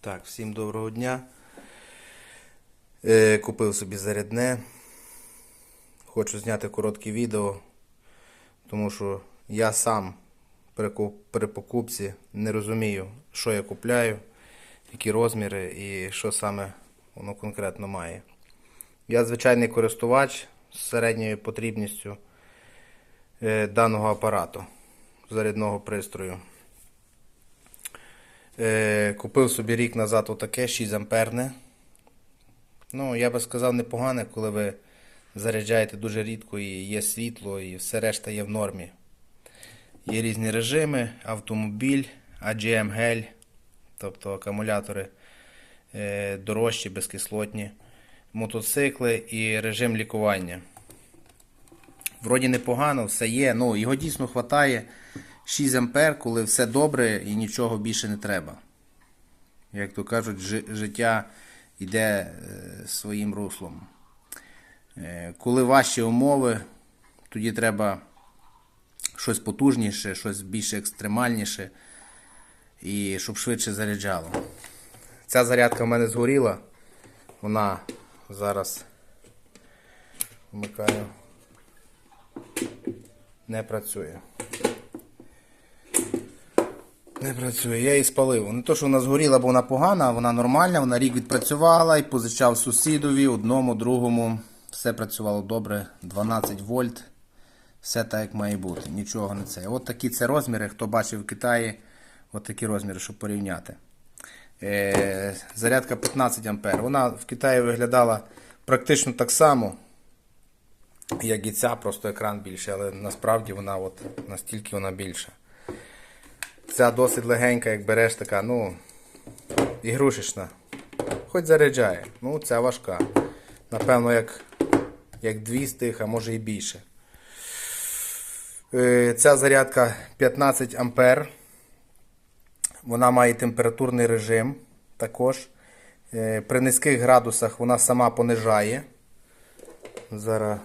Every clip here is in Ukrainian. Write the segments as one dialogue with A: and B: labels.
A: Так, всім доброго дня. Е, купив собі зарядне. Хочу зняти коротке відео, тому що я сам при, при покупці не розумію, що я купляю, які розміри і що саме воно конкретно має. Я звичайний користувач з середньою потрібністю е, даного апарату, зарядного пристрою. Е, купив собі рік назад отаке 6 амперне. Ну, я би сказав, непогане, коли ви заряджаєте дуже рідко і є світло, і все решта є в нормі. Є різні режими, автомобіль, AGM гель, тобто акумулятори е, дорожчі, безкислотні, мотоцикли і режим лікування. Вроді непогано, все є. Ну, його дійсно вистачає 6 ампер, коли все добре і нічого більше не треба. Як то кажуть, жи- життя йде е, своїм руслом. Е, коли важчі умови, тоді треба щось потужніше, щось більш екстремальніше і щоб швидше заряджало. Ця зарядка в мене згоріла. Вона зараз вмикаю. Не працює. Не працює, я її спалив. Не то, що вона згоріла, бо вона погана, вона нормальна, вона рік відпрацювала і позичав сусідові, одному, другому. Все працювало добре, 12 вольт. Все так, як має бути. Нічого не це. От такі це розміри, хто бачив в Китаї, от такі розміри, щоб порівняти. Е, зарядка 15 ампер. Вона в Китаї виглядала практично так само, як і ця, просто екран більший, але насправді вона от настільки вона більша. Ця досить легенька, як береш така, ну, ігрушечна. Хоч заряджає. Ну, ця важка. Напевно, як, як дві з тих, а може і більше. Е, Ця зарядка 15 ампер. Вона має температурний режим також. Е, При низьких градусах вона сама понижає. Зараз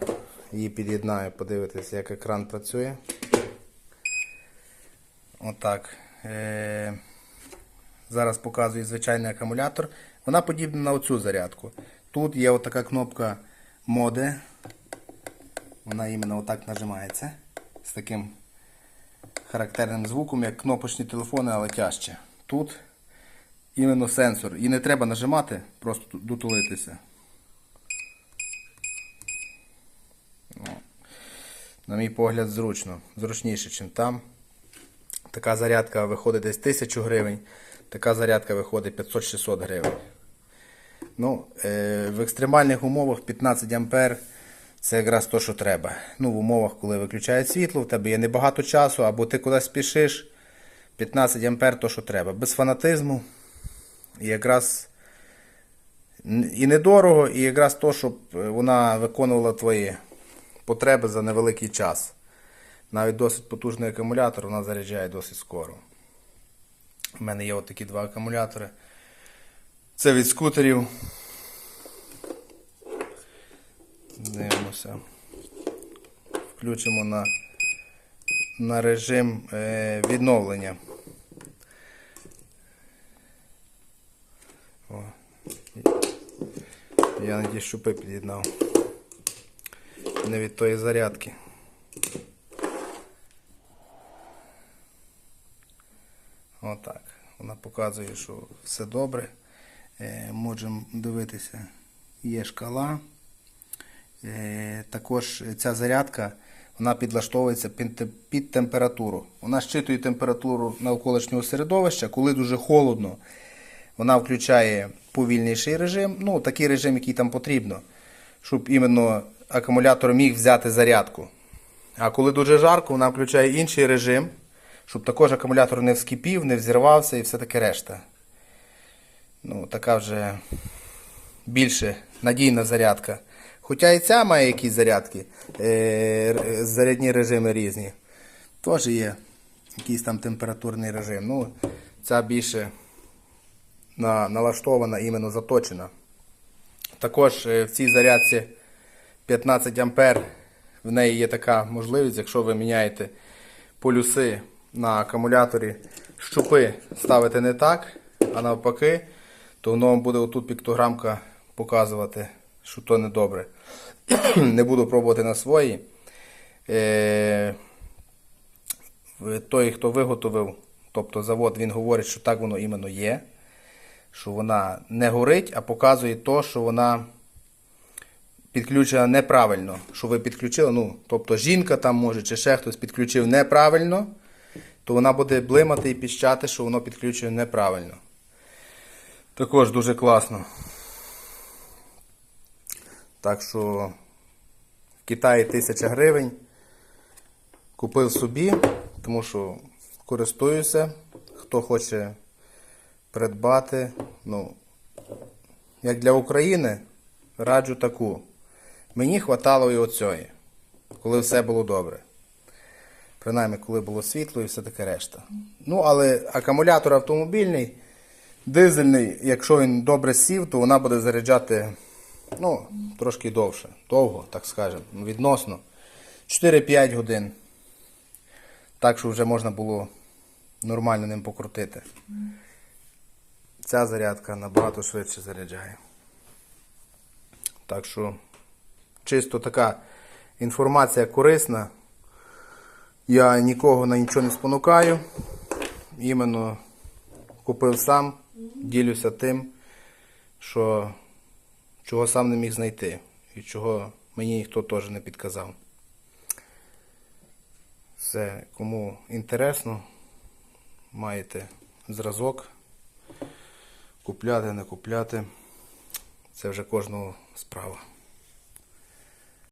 A: її під'єднаю, подивитися, як екран працює. Отак. Е, зараз показую звичайний акумулятор. Вона подібна на оцю зарядку. Тут є отака кнопка моди. Вона іменно отак нажимається. З таким характерним звуком, як кнопочні телефони, але тяжче. Тут іменно сенсор. І не треба нажимати, просто дотулитися. На мій погляд, зручно. Зручніше, ніж там. Така зарядка виходить десь 1000 гривень, така зарядка виходить 500-600 гривень. Ну, е, в екстремальних умовах 15 ампер це якраз то, що треба. Ну, в умовах, коли виключають світло, в тебе є небагато часу, або ти кудись спішиш. 15 ампер то, що треба. Без фанатизму. І якраз і недорого, і якраз то, щоб е, вона виконувала твої потреби за невеликий час. Навіть досить потужний акумулятор, вона заряджає досить скоро. У мене є от такі два акумулятори. Це від скутерів. Дивимося. Включимо на, на режим е, відновлення. О. Я надіюсь, щупи під'єднав. Не від тої зарядки. Отак. Вона показує, що все добре. Е, можемо дивитися, є шкала. Е, також ця зарядка вона підлаштовується під, температуру. Вона щитує температуру навколишнього середовища, коли дуже холодно. Вона включає повільніший режим, ну такий режим, який там потрібно, щоб іменно акумулятор міг взяти зарядку. А коли дуже жарко, вона включає інший режим, щоб також акумулятор не вскипів, не взірвався і все таке решта. Ну, така вже більше надійна зарядка. Хоча і ця має якісь зарядки, е, зарядні режими різні. Теж є якийсь там температурний режим. Ну, ця більше на, налаштована, іменно заточена. Також е, в цій зарядці 15 ампер. В неї є така можливість, якщо ви міняєте полюси на акумуляторі, щупи ставите не так, а навпаки, то воно вам буде отут піктограмка показувати, що то не добре. не буду пробувати на свої. Е, той, хто виготовив, тобто завод, він говорить, що так воно іменно є. Що вона не горить, а показує то, що вона підключена неправильно. Що ви підключили, ну, тобто жінка там може, чи ще хтось підключив неправильно, то вона буде блимати і піщати, що воно підключено неправильно. Також дуже класно. Так що в Китаї 1000 гривень. Купив собі, тому що користуюся. Хто хоче придбати, ну, як для України, раджу таку. Мені хватало і оцьої, коли все було добре. Принаймні, коли було світло і все таке решта. Ну, але акумулятор автомобільний, дизельний, якщо він добре сів, то вона буде заряджати ну, трошки довше. Довго, так скажемо, ну, відносно. 4-5 годин. Так, що вже можна було нормально ним покрутити. Ця зарядка набагато швидше заряджає. Так що, чисто така інформація корисна. Я нікого на нічого не спонукаю. Іменно купив сам, ділюся тим, що чого сам не міг знайти і чого мені ніхто теж не підказав. Все, кому інтересно, маєте зразок. Купляти, не купляти. Це вже кожного справа.